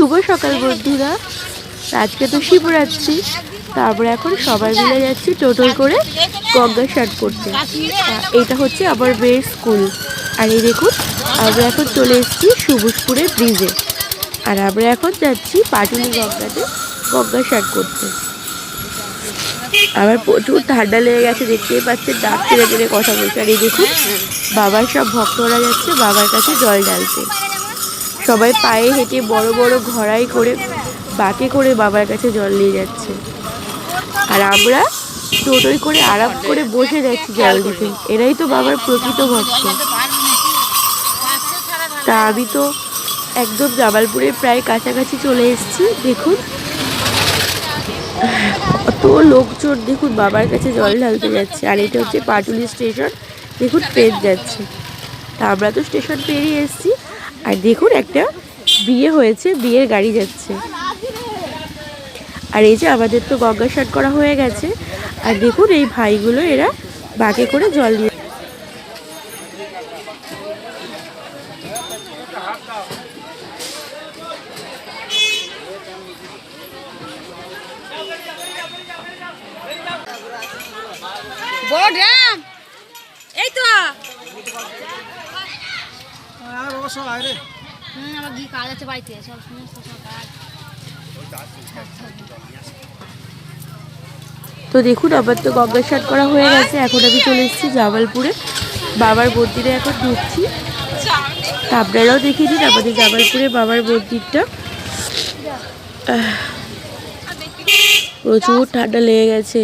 শুভ সকাল বন্ধুরা। আজকে তো শিবরাত্রি, তারপরে এখন সবাই মিলে যাচ্ছি টোটোয় করে গঙ্গা স্নান করতে। এটা হচ্ছে আমার মেয়ের স্কুল। আর এই দেখুন, আমরা এখন চলে এসেছি সুবুজপুরের ব্রিজে। আর আমরা এখন যাচ্ছি পাটুলি গঙ্গাতে গঙ্গা স্নান করতে। আমার প্রচুর ঠান্ডা লেগে গেছে, দেখতেই পাচ্ছেন ডাক টেনে কথা বলছে। আর এই দেখুন, বাবার সব ভক্তরা যাচ্ছে, বাবার কাছে জল ঢালতে। সবাই পায়ে হেঁটে বড় বড় ঘড়াই করে বাঁকে করে বাবার কাছে জল নিয়ে যাচ্ছে। আর আমরা টোটোয় করে আরাম করে বসে যাচ্ছি জল দিতে। এরাই তো বাবার প্রকৃত ভক্ত। তা আমি তো একদম জামালপুরের প্রায় কাছাকাছি চলে এসেছি, দেখুন। অত লোকজন, দেখুন, বাবার কাছে জল ঢালতে যাচ্ছে। আর এটা হচ্ছে পাটুলি স্টেশন, দেখুন ট্রেন যাচ্ছে। তা আমরা তো স্টেশন পেরিয়ে এসেছি। আর দেখুন একটা বিয়ে হয়েছে, বিয়ের গাড়ি যাচ্ছে। আর এই যে আমাদের তো গঙ্গা করা হয়ে গেছে, আর দেখুন এই ভাইগুলো এরা বাঁকে করে জল দিয়ে বড় ড্রাম এই তো আর বাবা সব আয় রে হুম আমার গিয়ে কাজ আছে বাড়িতে সব সমস্ত সব কাজ। তো দেখুন আমার তো গঙ্গা স্নান করা হয়ে গেছে। এখন আমি চলে এসেছি জামালপুরে। বাবার মন্দিরে এখন ঢুকছি। তা আপনারাও দেখিয়ে দিন আমাদের জামালপুরে বাবার মন্দিরটা। প্রচুর ঠান্ডা লেগে গেছে।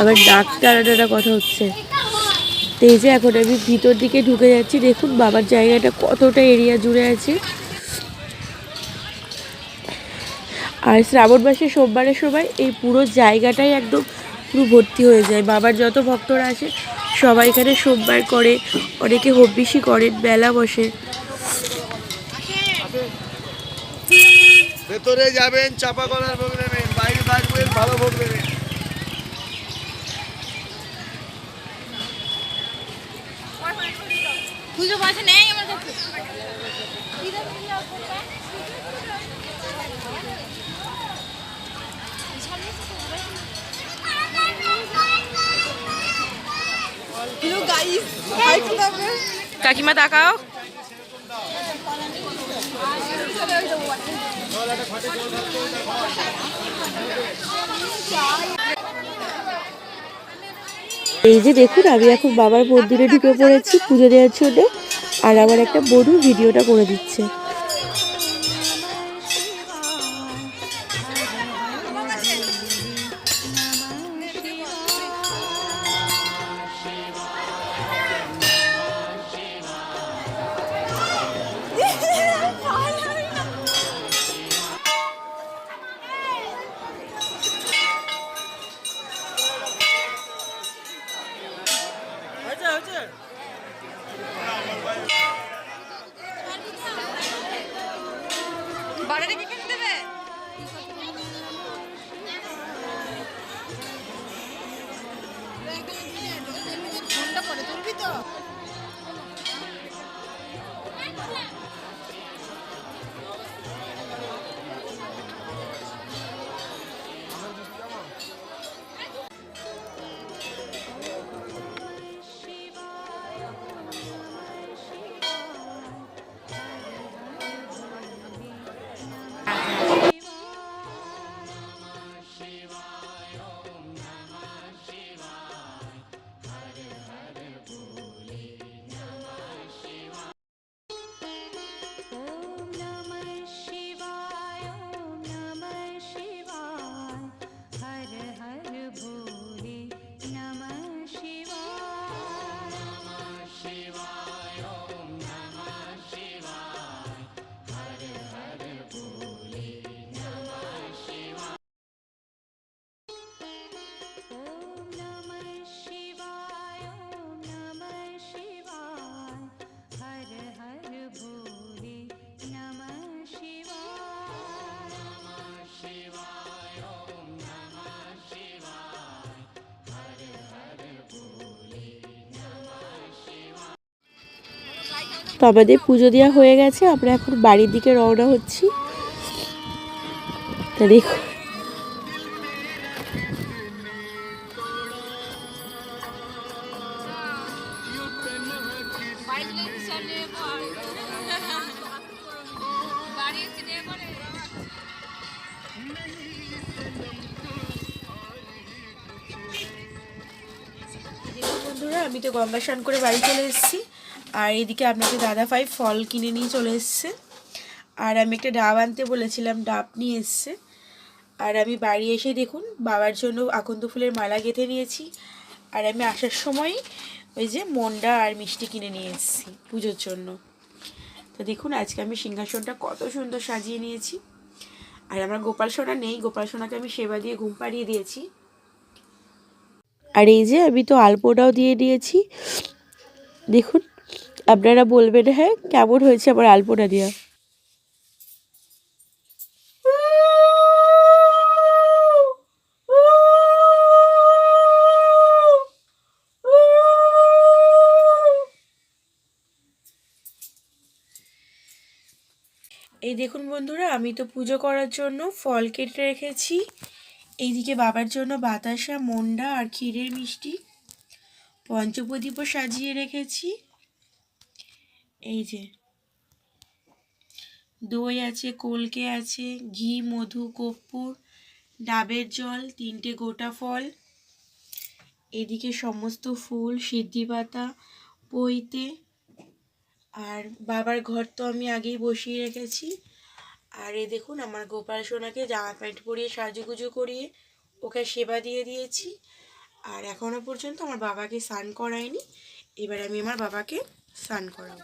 আবার ডাক টানা টানা কথা হচ্ছে। তো এই যে এখন আমি ভিতর দিকে ঢুকে যাচ্ছি, দেখুন বাবার জায়গাটা কতটা এরিয়া জুড়ে আছে। আর শ্রাবণ মাসে সোমবারের সময় এই পুরো জায়গাটাই একদম পুরো ভর্তি হয়ে যায়। বাবার যত ভক্তরা আসে, সবাই এখানে সোমবার করে, অনেকে হব্বিসি করেন, মেলা বসে। ভেতরে যাবেন চাপা কলার ভোগ নেবেন, বাইরে থাকবেন, ভালো ভোগ নেবেন। খুচরো পয়সা নেই আমার কাছে। কাকিমা তাকাও। এই যে দেখুন, আমি এখন বাবার মন্দিরে ঢুকে পড়েছি, পুজো দেওয়ার জন্য। আর আমার একটা বড় ভিডিওটা করে দিচ্ছে। তো আমাদের পুজো দেওয়া হয়ে গেছে, আমরা এখন বাড়ির দিকে রওনা হচ্ছি। তা দেখুন বন্ধুরা, আমি তো গঙ্গা স্নান করে বাড়ি চলে এসেছি। আর এদিকে আপনাকে দাদা ভাই ফল কিনে নিয়ে চলে এসছে। আর আমি একটা ডাব আনতে বলেছিলাম, ডাব নিয়ে এসছে। আর আমি বাড়ি এসে দেখুন, বাবার জন্য আকন্দ ফুলের মালা গেঁথে নিয়েছি। আর আমি আসার সময় ওই যে মন্ডা আর মিষ্টি কিনে নিয়ে এসেছি পুজোর জন্য। তো দেখুন, আজকে আমি সিংহাসনটা কত সুন্দর সাজিয়ে নিয়েছি। আর আমার গোপাল সোনা নেই, গোপাল সোনাকে আমি সেবা দিয়ে ঘুম পাড়িয়ে দিয়েছি। আর এই যে আমি তো আলপোটাও দিয়ে দিয়েছি। দেখুন আপনারা বলবেন হ্যাঁ কেমন হয়েছে আমার আলপোটা দেওয়া এই দেখুন বন্ধুরা, আমি তো পুজো করার জন্য ফল কেটে রেখেছি। এইদিকে বাবার জন্য বাতাসা, মন্ডা আর ক্ষীরের মিষ্টি পঞ্চপ্রদীপও সাজিয়ে রেখেছি। এই যে। দই আছে, কলকে আছে, ঘি, মধু, কর্পূর, ডাবের জল, তিনটে গোটা ফল। এদিকে সমস্ত ফুল, সিদ্ধি পাতা, পইতে। আর বাবার ঘর তো আমি আগেই বসিয়ে রেখেছি। আর এ দেখুন, আমার গোপাল সোনাকে জামা প্যান্ট পরিয়ে সাজুগুজু করিয়ে ওকে সেবা দিয়ে দিয়েছি। আর এখনও পর্যন্ত আমার বাবাকে স্নান করাইনি এবার আমি আমার বাবাকে স্নান করাবো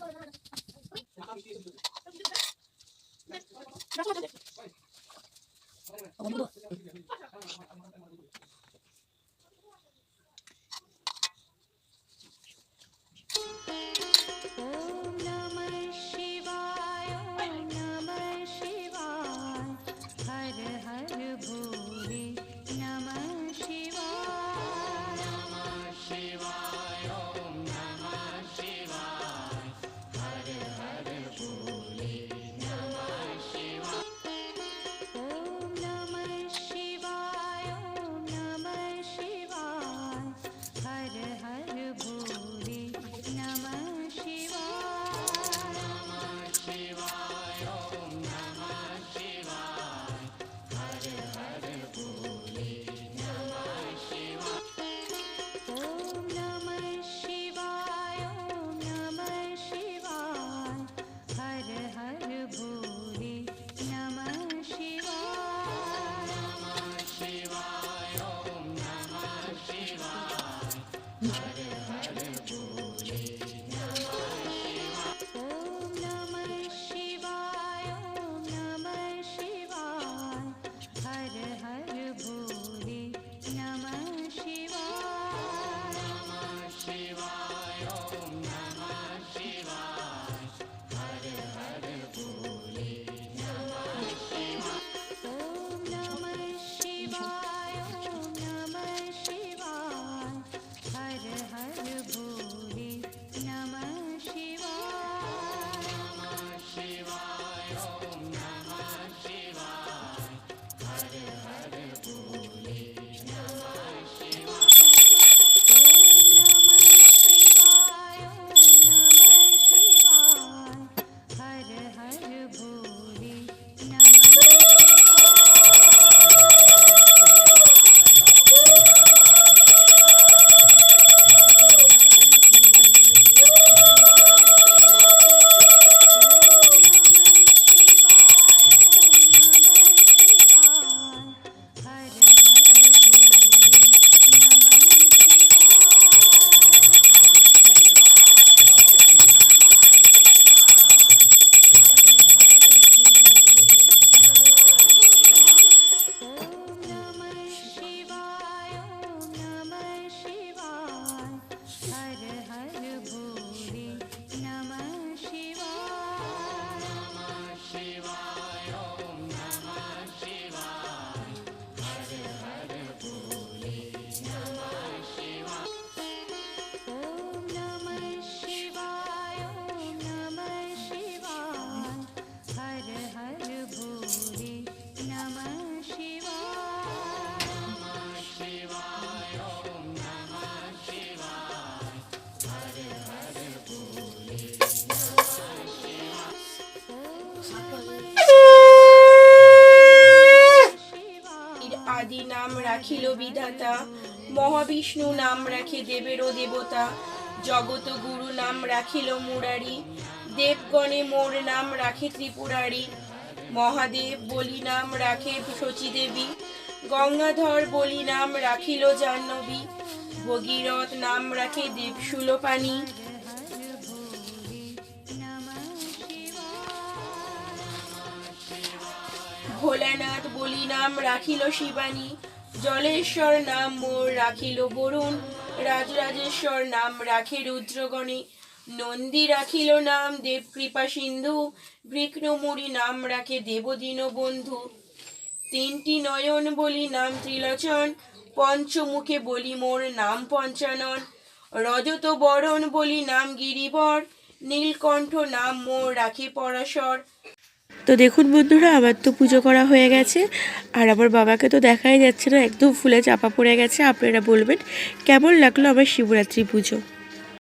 বিধাতা, মহাবিষ্ণু নাম রাখে দেবেরও দেবতা জগত গুরু নাম রাখিল মুরারি, দেবগণে মোর নাম রাখে ত্রিপুরারি, মহাদেব বলি নাম রাখে শচীদেবী, গঙ্গাধর বলি নাম রাখিল জাহ্নবী, ভগীরথ নাম রাখে দেবশুলপানি ভোলানাথ বলি নাম রাখিল শিবানী জলেশ্বর নাম মোর রাখিল বরুণ, রাজরাজেশ্বর নাম রাখে রুদ্রগণে। নন্দী রাখিল নাম দেব কৃপা সিন্ধু বৃক্নমুড়ি নাম রাখে দেবদীন বন্ধু। তিনটি নয়ন বলি নাম ত্রিলোচন, পঞ্চমুখে বলি মোর নাম পঞ্চানন। রজত বরণ বলি নাম গিরিবর, নীলকণ্ঠ নাম মোর রাখে পরাশর। তো দেখুন বন্ধুরা, আমার তো পুজো করা হয়ে গেছে। আর আমার বাবাকে তো দেখাই যাচ্ছে না, একদম ফুলে চাপা পড়ে গেছে, আপনারা বলবেন, কেমন লাগল আমার শিবরাত্রি পুজো?